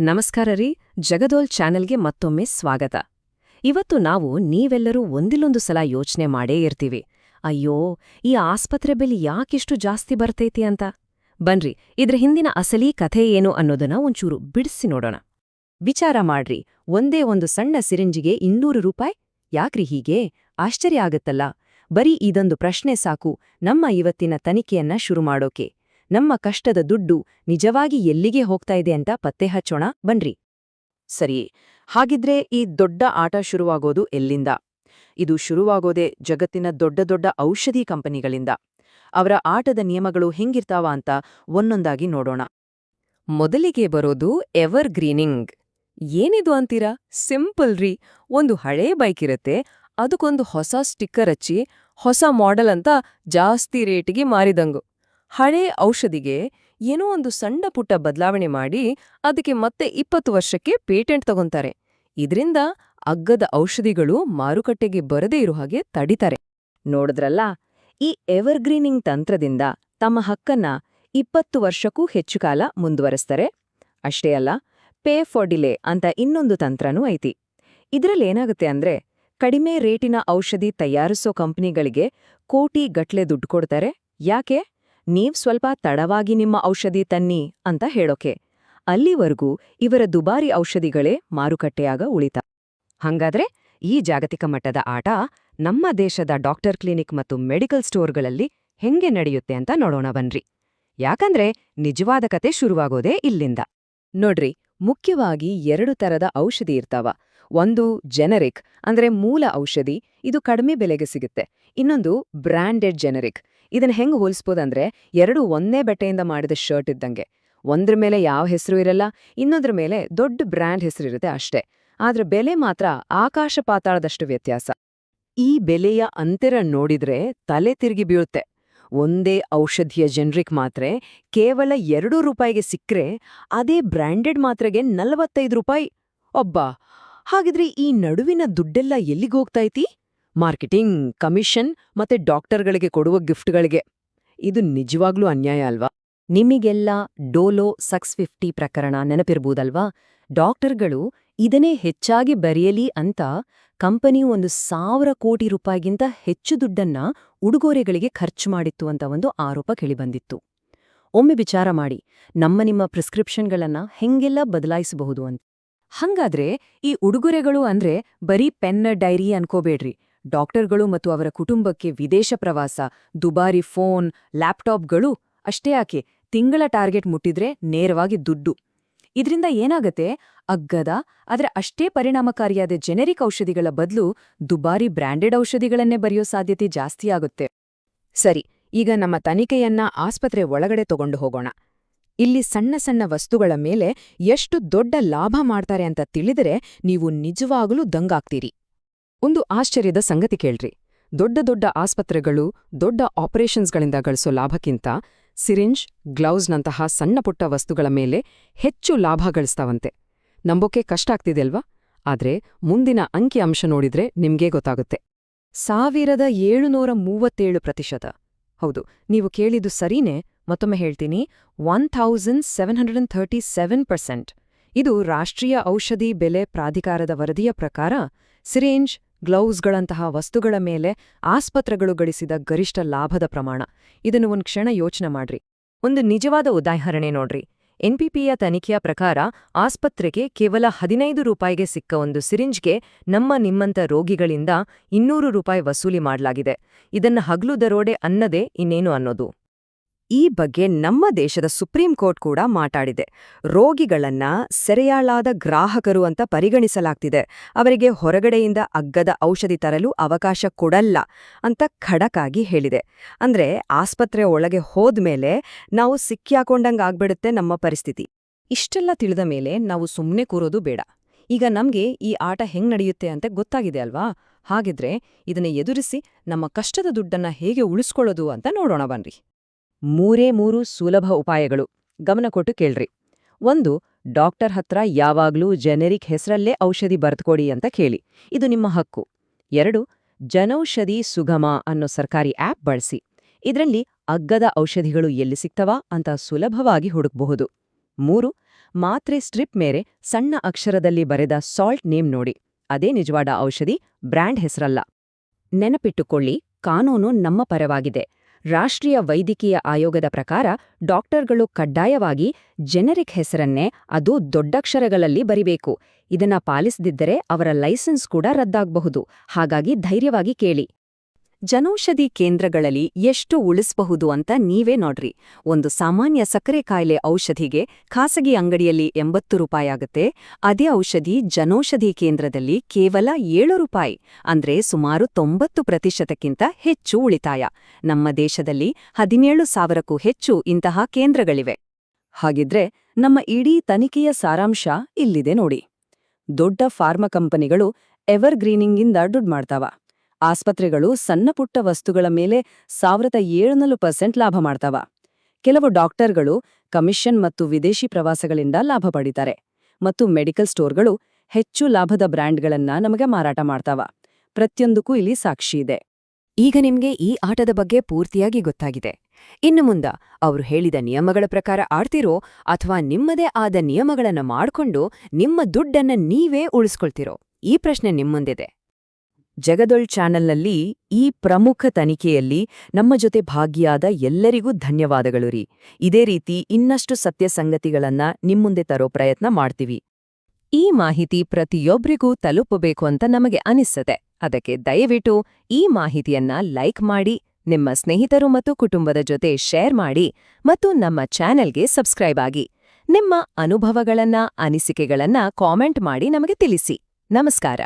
ನಮಸ್ಕಾರ ರೀ, ಜಗದೋಲ್ ಚಾನೆಲ್ಗೆ ಮತ್ತೊಮ್ಮೆ ಸ್ವಾಗತ. ಇವತ್ತು ನಾವು ನೀವೆಲ್ಲರೂ ಒಂದಿಲ್ಲೊಂದು ಸಲ ಯೋಚನೆ ಮಾಡೇ ಇರ್ತೀವಿ. ಅಯ್ಯೋ, ಈ ಆಸ್ಪತ್ರೆ ಬೆಲೆ ಯಾಕಿಷ್ಟು ಜಾಸ್ತಿ ಬರ್ತೈತಿ ಅಂತ? ಬನ್ರಿ, ಇದ್ರ ಹಿಂದಿನ ಅಸಲಿ ಕಥೆ ಏನು ಅನ್ನೋದನ್ನ ಒಂಚೂರು ಬಿಡಿಸಿ ನೋಡೋಣ. ವಿಚಾರ ಮಾಡ್ರಿ, ಒಂದೇ ಒಂದು ಸಣ್ಣ ಸಿರಿಂಜಿಗೆ ಇನ್ನೂರು ರೂಪಾಯಿ? ಯಾಕ್ರಿ ಹೀಗೆ? ಆಶ್ಚರ್ಯ ಆಗತ್ತಲ್ಲ. ಬರೀ ಇದೊಂದು ಪ್ರಶ್ನೆ ಸಾಕು, ನಮ್ಮ ಇವತ್ತಿನ ತನಿಖೆಯನ್ನ ಶುರು ಮಾಡೋಕೆ. ನಮ್ಮ ಕಷ್ಟದ ದುಡ್ಡು ನಿಜವಾಗಿ ಎಲ್ಲಿಗೆ ಹೋಗ್ತಾ ಇದೆ ಅಂತ ಪತ್ತೆ ಹಚ್ಚೋಣ, ಬನ್ರಿ. ಸರಿ, ಹಾಗಿದ್ರೆ ಈ ದೊಡ್ಡ ಆಟ ಶುರುವಾಗೋದು ಎಲ್ಲಿಂದ? ಇದು ಶುರುವಾಗೋದೇ ಜಗತ್ತಿನ ದೊಡ್ಡ ದೊಡ್ಡ ಔಷಧಿ ಕಂಪನಿಗಳಿಂದ. ಅವರ ಆಟದ ನಿಯಮಗಳು ಹೆಂಗಿರ್ತಾವ ಅಂತ ಒಂದೊಂದಾಗಿ ನೋಡೋಣ. ಮೊದಲಿಗೆ ಬರೋದು ಎವರ್ ಗ್ರೀನಿಂಗ್. ಏನಿದು ಅಂತೀರಾ? ಸಿಂಪಲ್ ರೀ, ಒಂದು ಹಳೇ ಬೈಕ್ ಇರತ್ತೆ, ಅದಕ್ಕೊಂದು ಹೊಸ ಸ್ಟಿಕ್ಕರ್ ಹಚ್ಚಿ, ಹೊಸ ಮಾಡೆಲ್ ಅಂತ ಜಾಸ್ತಿ ರೇಟಿಗೆ ಮಾರಿದಂಗು. ಹಳೇ ಔಷಧಿಗೆ ಏನೋ ಒಂದು ಸಣ್ಣ ಪುಟ್ಟ ಬದಲಾವಣೆ ಮಾಡಿ ಅದಕ್ಕೆ ಮತ್ತೆ ಇಪ್ಪತ್ತು ವರ್ಷಕ್ಕೆ ಪೇಟೆಂಟ್ ತಗೊಂತಾರೆ. ಇದ್ರಿಂದ ಅಗ್ಗದ ಔಷಧಿಗಳು ಮಾರುಕಟ್ಟೆಗೆ ಬರದೇ ಇರೋ ಹಾಗೆ ತಡಿತಾರೆ. ನೋಡಿದ್ರಲ್ಲ, ಈ ಎವರ್ಗ್ರೀನಿಂಗ್ ತಂತ್ರದಿಂದ ತಮ್ಮ ಹಕ್ಕನ್ನ ಇಪ್ಪತ್ತು ವರ್ಷಕ್ಕೂ ಹೆಚ್ಚು ಕಾಲ ಮುಂದುವರೆಸ್ತಾರೆ. ಅಷ್ಟೇ ಅಲ್ಲ ಪೇ ಫಾರ್ ಡಿಲೇ ಅಂತ ಇನ್ನೊಂದು ತಂತ್ರನೂ ಐತಿ. ಇದ್ರಲ್ಲೇನಾಗುತ್ತೆ ಅಂದ್ರೆ, ಕಡಿಮೆ ರೇಟಿನ ಔಷಧಿ ತಯಾರಿಸೋ ಕಂಪ್ನಿಗಳಿಗೆ ಕೋಟಿ ಗಟ್ಲೆ ದುಡ್ಡು ಕೊಡ್ತಾರೆ. ಯಾಕೆ? ನೀವ್ ಸ್ವಲ್ಪ ತಡವಾಗಿ ನಿಮ್ಮ ಔಷಧಿ ತನ್ನಿ ಅಂತ ಹೇಳೋಕೆ. ಅಲ್ಲಿವರೆಗೂ ಇವರ ದುಬಾರಿ ಔಷಧಿಗಳೇ ಮಾರುಕಟ್ಟೆಯಾಗ ಉಳಿತ. ಹಂಗಾದ್ರೆ ಈ ಜಾಗತಿಕ ಮಟ್ಟದ ಆಟ ನಮ್ಮ ದೇಶದ ಡಾಕ್ಟರ್ ಕ್ಲಿನಿಕ್ ಮತ್ತು ಮೆಡಿಕಲ್ ಸ್ಟೋರ್ಗಳಲ್ಲಿ ಹೆಂಗೆ ನಡೆಯುತ್ತೆ ಅಂತ ನೋಡೋಣ ಬನ್ರಿ. ಯಾಕಂದ್ರೆ ನಿಜವಾದ ಕತೆ ಶುರುವಾಗೋದೇ ಇಲ್ಲಿಂದ. ನೋಡ್ರಿ, ಮುಖ್ಯವಾಗಿ ಎರಡು ತರದ ಔಷಧಿ ಇರ್ತಾವ. ಒಂದು ಜೆನರಿಕ್ ಅಂದ್ರೆ ಮೂಲ ಔಷಧಿ, ಇದು ಕಡಿಮೆ ಬೆಲೆಗೆ ಸಿಗುತ್ತೆ. ಇನ್ನೊಂದು ಬ್ರ್ಯಾಂಡೆಡ್ ಜೆನರಿಕ್ ಇದನ್ನ ಹೆಂಗ್ ಹೋಲಿಸ್ಬೋದಂದ್ರೆ ಎರಡು ಒಂದೇ ಬಟ್ಟೆಯಿಂದ ಮಾಡಿದ ಶರ್ಟ್ ಇದ್ದಂಗೆ. ಒಂದ್ರ ಮೇಲೆ ಯಾವ ಹೆಸರು ಇರಲ್ಲ, ಇನ್ನೊಂದ್ರ ಮೇಲೆ ದೊಡ್ಡ ಬ್ರ್ಯಾಂಡ್ ಹೆಸರಿರುತ್ತೆ ಅಷ್ಟೇ. ಆದ್ರೆ ಬೆಲೆ ಮಾತ್ರ ಆಕಾಶ ಪಾತಾಳದಷ್ಟು ವ್ಯತ್ಯಾಸ. ಈ ಬೆಲೆಯ ಅಂತರ ನೋಡಿದ್ರೆ ತಲೆ ತಿರುಗಿ ಬೀಳುತ್ತೆ. ಒಂದೇ ಔಷಧಿಯ ಜೆನ್ರಿಕ್ ಮಾತ್ರೆ ಕೇವಲ ಎರಡು ರೂಪಾಯಿಗೆ ಸಿಕ್ಕರೆ ಅದೇ ಬ್ರ್ಯಾಂಡೆಡ್ ಮಾತ್ರೆಗೆ ನಲವತ್ತೈದು ರೂಪಾಯಿ. ಒಬ್ಬ ಹಾಗಿದ್ರೆ ಈ ನಡುವಿನ ದುಡ್ಡೆಲ್ಲ ಎಲ್ಲಿಗೋಗ್ತೈತಿ ಮಾರ್ಕೆಟಿಂಗ್, ಕಮಿಷನ್ ಮತ್ತೆ ಡಾಕ್ಟರ್ಗಳಿಗೆ ಕೊಡುವ ಗಿಫ್ಟ್ಗಳಿಗೆ. ಇದು ನಿಜವಾಗ್ಲೂ ಅನ್ಯಾಯ ಅಲ್ವಾ? ನಿಮಗೆಲ್ಲ ಡೋಲೋ ಸಕ್ಸ್ ಫಿಫ್ಟಿ ಪ್ರಕರಣ ನೆನಪಿರ್ಬೋದಲ್ವಾ? ಡಾಕ್ಟರ್ಗಳು ಇದನ್ನೇ ಹೆಚ್ಚಾಗಿ ಬರೆಯಲಿ ಅಂತ ಕಂಪನಿಯು ಒಂದು ಸಾವಿರ ಕೋಟಿ ರೂಪಾಯಿಗಿಂತ ಹೆಚ್ಚು ದುಡ್ಡನ್ನ ಉಡುಗೊರೆಗಳಿಗೆ ಖರ್ಚು ಮಾಡಿತ್ತು ಅಂತ ಒಂದು ಆರೋಪ ಕೇಳಿಬಂದಿತ್ತು. ಒಮ್ಮೆ ವಿಚಾರ ಮಾಡಿ, ನಮ್ಮ ನಿಮ್ಮ ಪ್ರಿಸ್ಕ್ರಿಪ್ಷನ್ಗಳನ್ನ ಹೆಂಗೆಲ್ಲ ಬದಲಾಯಿಸಬಹುದು ಅಂತ. ಹಂಗಾದ್ರೆ ಈ ಉಡುಗೊರೆಗಳು ಅಂದ್ರೆ ಬರೀ ಪೆನ್ನ ಡೈರಿ ಅನ್ಕೋಬೇಡ್ರಿ. ಡಾಕ್ಟರ್ಗಳು ಮತ್ತು ಅವರ ಕುಟುಂಬಕ್ಕೆ ವಿದೇಶ ಪ್ರವಾಸ, ದುಬಾರಿ ಫೋನ್, ಲ್ಯಾಪ್ಟಾಪ್ಗಳು ಅಷ್ಟೇ ಯಾಕೆ? ತಿಂಗಳ ಟಾರ್ಗೆಟ್ ಮುಟ್ಟಿದ್ರೆ ನೇರವಾಗಿ ದುಡ್ಡು. ಇದರಿಂದ ಏನಾಗತ್ತೆ? ಅಗ್ಗದ, ಆದರೆ ಅಷ್ಟೇ ಪರಿಣಾಮಕಾರಿಯಾದ ಜೆನೆರಿಕ್ ಔಷಧಿಗಳ ಬದಲು ದುಬಾರಿ ಬ್ರ್ಯಾಂಡೆಡ್ ಔಷಧಿಗಳನ್ನೇ ಬರೆಯೋ ಸಾಧ್ಯತೆ ಜಾಸ್ತಿಯಾಗುತ್ತೆ ಸರಿ, ಈಗ ನಮ್ಮ ತನಿಖೆಯನ್ನ ಆಸ್ಪತ್ರೆ ಒಳಗಡೆ ತಗೊಂಡು ಹೋಗೋಣ. ಇಲ್ಲಿ ಸಣ್ಣ ಸಣ್ಣ ವಸ್ತುಗಳ ಮೇಲೆ ಎಷ್ಟು ದೊಡ್ಡ ಲಾಭ ಮಾಡ್ತಾರೆ ಅಂತ ತಿಳಿದರೆ ನೀವು ನಿಜವಾಗಲೂ ದಂಗಾಗ್ತೀರಿ. ಒಂದು ಆಶ್ಚರ್ಯದ ಸಂಗತಿ ಕೇಳ್ರಿ. ದೊಡ್ಡ ದೊಡ್ಡ ಆಸ್ಪತ್ರೆಗಳು ದೊಡ್ಡ ಆಪರೇಷನ್ಸ್ಗಳಿಂದ ಗಳಿಸೋ ಲಾಭಕ್ಕಿಂತ ಸಿರಿಂಜ್, ಗ್ಲೌಸ್ನಂತಹ ಸಣ್ಣಪುಟ್ಟ ವಸ್ತುಗಳ ಮೇಲೆ ಹೆಚ್ಚು ಲಾಭ ಗಳಿಸ್ತಾವಂತೆ. ನಂಬೋಕೆ ಕಷ್ಟ ಆಗ್ತಿದೆಯಲ್ವಾ? ಆದ್ರೆ ಮುಂದಿನ ಅಂಕಿ ಅಂಶ ನೋಡಿದ್ರೆ ನಿಮ್ಗೇ ಗೊತ್ತಾಗುತ್ತೆ. ಸಾವಿರದ ಏಳುನೂರ ಮೂವತ್ತೇಳು ಪ್ರತಿಶತ. ಹೌದು, ನೀವು ಕೇಳಿದ್ದು ಸರಿನೇ, ಮತ್ತೊಮ್ಮೆ ಹೇಳ್ತೀನಿ, one thousand seven hundred and thirty seven percent. ಇದು ರಾಷ್ಟ್ರೀಯ ಔಷಧಿ ಬೆಲೆ ಪ್ರಾಧಿಕಾರದ ವರದಿಯ ಪ್ರಕಾರ ಸಿರೇಂಜ್ ಗ್ಲೌಸ್ಗಳಂತಹ ವಸ್ತುಗಳ ಮೇಲೆ ಆಸ್ಪತ್ರೆಗಳು ಗಳಿಸಿದ ಗರಿಷ್ಠ ಲಾಭದ ಪ್ರಮಾಣ. ಇದನ್ನು ಒಂದು ಕ್ಷಣ ಯೋಚನೆ ಮಾಡ್ರಿ. ಒಂದು ನಿಜವಾದ ಉದಾಹರಣೆ ನೋಡ್ರಿ. ಎನ್ಪಿಪಿಯ ತನಿಖೆಯ ಪ್ರಕಾರ ಆಸ್ಪತ್ರೆಗೆ ಕೇವಲ ಹದಿನೈದು ರೂಪಾಯಿಗೆ ಸಿಕ್ಕ ಒಂದು ಸಿರಿಂಜ್ಗೆ ನಮ್ಮ ನಿಮ್ಮಂತ ರೋಗಿಗಳಿಂದ ಇನ್ನೂರು ರೂಪಾಯಿ ವಸೂಲಿ ಮಾಡಲಾಗಿದೆ. ಇದನ್ನ ಹಗಲು ದರೋಡೆ ಅನ್ನದೇ ಇನ್ನೇನು ಅನ್ನೋದು. ಈ ಬಗ್ಗೆ ನಮ್ಮ ದೇಶದ ಸುಪ್ರೀಂ ಕೋರ್ಟ್ ಕೂಡ ಮಾತಾಡಿದೆ. ರೋಗಿಗಳನ್ನ ಸೆರೆಯಾಳಾದ ಗ್ರಾಹಕರು ಅಂತ ಪರಿಗಣಿಸಲಾಗ್ತಿದೆ. ಅವರಿಗೆ ಹೊರಗಡೆಯಿಂದ ಅಗ್ಗದ ಔಷಧಿ ತರಲು ಅವಕಾಶ ಕೊಡಲ್ಲ ಅಂತ ಖಡಕಾಗಿ ಹೇಳಿದೆ. ಅಂದ್ರೆ ಆಸ್ಪತ್ರೆ ಒಳಗೆ ಹೋದ್ಮೇಲೆ ನಾವು ಸಿಕ್ಕಿಯಾಕೊಂಡಂಗಾಗ್ಬಿಡುತ್ತೆ ನಮ್ಮ ಪರಿಸ್ಥಿತಿ. ಇಷ್ಟೆಲ್ಲ ತಿಳಿದ ಮೇಲೆ ನಾವು ಸುಮ್ಮನೆ ಕೂರೋದು ಬೇಡ. ಈಗ ನಮ್ಗೆ ಈ ಆಟ ಹೆಂಗ್ ನಡೆಯುತ್ತೆ ಅಂತ ಗೊತ್ತಾಗಿದೆ ಅಲ್ವಾ? ಹಾಗಿದ್ರೆ ಇದನ್ನ ಎದುರಿಸಿ ನಮ್ಮ ಕಷ್ಟದ ದುಡ್ಡನ್ನ ಹೇಗೆ ಉಳಿಸ್ಕೊಳ್ಳೋದು ಅಂತ ನೋಡೋಣ ಬನ್ರಿ. ಮೂರೇ ಮೂರು ಸುಲಭ ಉಪಾಯಗಳು. ಗಮನ ಕೊಟ್ಟು ಕೇಳ್ರಿ. ಒಂದು, ಡಾಕ್ಟರ್ ಹತ್ರ ಯಾವಾಗ್ಲೂ ಜೆನೆರಿಕ್ ಹೆಸರಲ್ಲೇ ಔಷಧಿ ಬರೆದುಕೊಡಿ ಅಂತ ಕೇಳಿ. ಇದು ನಿಮ್ಮ ಹಕ್ಕು. ಎರಡು, ಜನೌಷಧಿ ಸುಗಮ ಅನ್ನೋ ಸರ್ಕಾರಿ ಆ್ಯಪ್ ಬಳಸಿ. ಇದರಲ್ಲಿ ಅಗ್ಗದ ಔಷಧಿಗಳು ಎಲ್ಲಿ ಸಿಗ್ತವಾ ಅಂತ ಸುಲಭವಾಗಿ ಹುಡುಕಬಹುದು. ಮೂರು, ಮಾತ್ರೆ ಸ್ಟ್ರಿಪ್ ಮೇರೆ ಸಣ್ಣ ಅಕ್ಷರದಲ್ಲಿ ಬರೆದ ಸಾಲ್ಟ್ ನೇಮ್ ನೋಡಿ. ಅದೇ ನಿಜವಾದ ಔಷಧಿ, ಬ್ರ್ಯಾಂಡ್ ಹೆಸರಲ್ಲ. ನೆನಪಿಟ್ಟುಕೊಳ್ಳಿ, ಕಾನೂನು ನಮ್ಮ ಪರವಾಗಿದೆ. ರಾಷ್ಟ್ರೀಯ ವೈದ್ಯಕೀಯ ಆಯೋಗದ ಪ್ರಕಾರ ಡಾಕ್ಟರ್ಗಳು ಕಡ್ಡಾಯವಾಗಿ ಜೆನೆರಿಕ್ ಹೆಸರನ್ನೇ ಅದು ದೊಡ್ಡಕ್ಷರಗಳಲ್ಲಿ ಬರಿಬೇಕು. ಇದನ್ನ ಪಾಲಿಸದಿದ್ದರೆ ಅವರ ಲೈಸೆನ್ಸ್ ಕೂಡ ರದ್ದಾಗಬಹುದು. ಹಾಗಾಗಿ ಧೈರ್ಯವಾಗಿ ಕೇಳಿ. ಜನೌಷಧಿ ಕೇಂದ್ರಗಳಲ್ಲಿ ಎಷ್ಟು ಉಳಿಸಬಹುದು ಅಂತ ನೀವೇ ನೋಡ್ರಿ. ಒಂದು ಸಾಮಾನ್ಯ ಸಕ್ಕರೆ ಕಾಯಿಲೆ ಔಷಧಿಗೆ ಖಾಸಗಿ ಅಂಗಡಿಯಲ್ಲಿ ಎಂಬತ್ತು ರೂಪಾಯಿ ಆಗುತ್ತೆ. ಅದೇ ಔಷಧಿ ಜನೌಷಧಿ ಕೇಂದ್ರದಲ್ಲಿ ಕೇವಲ ಏಳು ರೂಪಾಯಿ, ಅಂದ್ರೆ ಸುಮಾರು ತೊಂಬತ್ತು ಪ್ರತಿಶತಕ್ಕಿಂತ ಹೆಚ್ಚು ಉಳಿತಾಯ. ನಮ್ಮ ದೇಶದಲ್ಲಿ ಹದಿನೇಳು ಸಾವಿರಕ್ಕೂ ಹೆಚ್ಚು ಇಂತಹ ಕೇಂದ್ರಗಳಿವೆ. ಹಾಗಿದ್ರೆ ನಮ್ಮ ಇಡೀ ತನಿಖೆಯ ಸಾರಾಂಶ ಇಲ್ಲಿದೆ ನೋಡಿ. ದೊಡ್ಡ ಫಾರ್ಮಾ ಕಂಪನಿಗಳು ಎವರ್ಗ್ರೀನಿಂಗಿಂದ ದುಡ್ಡು ಮಾಡ್ತಾವ. ಆಸ್ಪತ್ರೆಗಳು ಸಣ್ಣಪುಟ್ಟ ವಸ್ತುಗಳ ಮೇಲೆ ಸಾವಿರದ ಏಳುನೂರು ಪರ್ಸೆಂಟ್ ಲಾಭ ಮಾಡ್ತಾವ. ಕೆಲವು ಡಾಕ್ಟರ್ಗಳು ಕಮಿಷನ್ ಮತ್ತು ವಿದೇಶಿ ಪ್ರವಾಸಗಳಿಂದ ಲಾಭ ಪಡಿತಾರೆ ಮತ್ತು ಮೆಡಿಕಲ್ ಸ್ಟೋರ್ಗಳು ಹೆಚ್ಚು ಲಾಭದ ಬ್ರ್ಯಾಂಡ್ಗಳನ್ನ ನಮಗೆ ಮಾರಾಟ ಮಾಡ್ತಾವ. ಪ್ರತಿಯೊಂದಕ್ಕೂ ಇಲ್ಲಿ ಸಾಕ್ಷಿ ಇದೆ. ಈಗ ನಿಮ್ಗೆ ಈ ಆಟದ ಬಗ್ಗೆ ಪೂರ್ತಿಯಾಗಿ ಗೊತ್ತಾಗಿದೆ. ಇನ್ನು ಮುಂದ ಅವರು ಹೇಳಿದ ನಿಯಮಗಳ ಪ್ರಕಾರ ಆಡ್ತಿರೋ ಅಥವಾ ನಿಮ್ಮದೇ ಆದ ನಿಯಮಗಳನ್ನು ಮಾಡ್ಕೊಂಡು ನಿಮ್ಮ ದುಡ್ಡನ್ನ ನೀವೇ ಉಳಿಸ್ಕೊಳ್ತಿರೋ ಈ ಪ್ರಶ್ನೆ ನಿಮ್ಮುಂದಿದೆ. ಜಗದೊಳ್ ಚಾನೆಲ್ನಲ್ಲಿ ಈ ಪ್ರಮುಖ ತನಿಖೆಯಲ್ಲಿ ನಮ್ಮ ಜೊತೆ ಭಾಗಿಯಾದ ಎಲ್ಲರಿಗೂ ಧನ್ಯವಾದಗಳು ರೀ. ಇದೇ ರೀತಿ ಇನ್ನಷ್ಟು ಸತ್ಯ ಸಂಗತಿಗಳನ್ನ ನಿಮ್ಮುಂದೆ ತರೋ ಪ್ರಯತ್ನ ಮಾಡ್ತೀವಿ. ಈ ಮಾಹಿತಿ ಪ್ರತಿಯೊಬ್ರಿಗೂ ತಲುಪಬೇಕು ಅಂತ ನಮಗೆ ಅನಿಸ್ತದೆ ಅದಕ್ಕೆ ದಯವಿಟ್ಟು ಈ ಮಾಹಿತಿಯನ್ನ ಲೈಕ್ ಮಾಡಿ, ನಿಮ್ಮ ಸ್ನೇಹಿತರು ಮತ್ತು ಕುಟುಂಬದ ಜೊತೆ ಶೇರ್ ಮಾಡಿ ಮತ್ತು ನಮ್ಮ ಚಾನೆಲ್ಗೆ ಸಬ್ಸ್ಕ್ರೈಬ್ ಆಗಿ. ನಿಮ್ಮ ಅನುಭವಗಳನ್ನ, ಅನಿಸಿಕೆಗಳನ್ನ ಕಾಮೆಂಟ್ ಮಾಡಿ ನಮಗೆ ತಿಳಿಸಿ. ನಮಸ್ಕಾರ.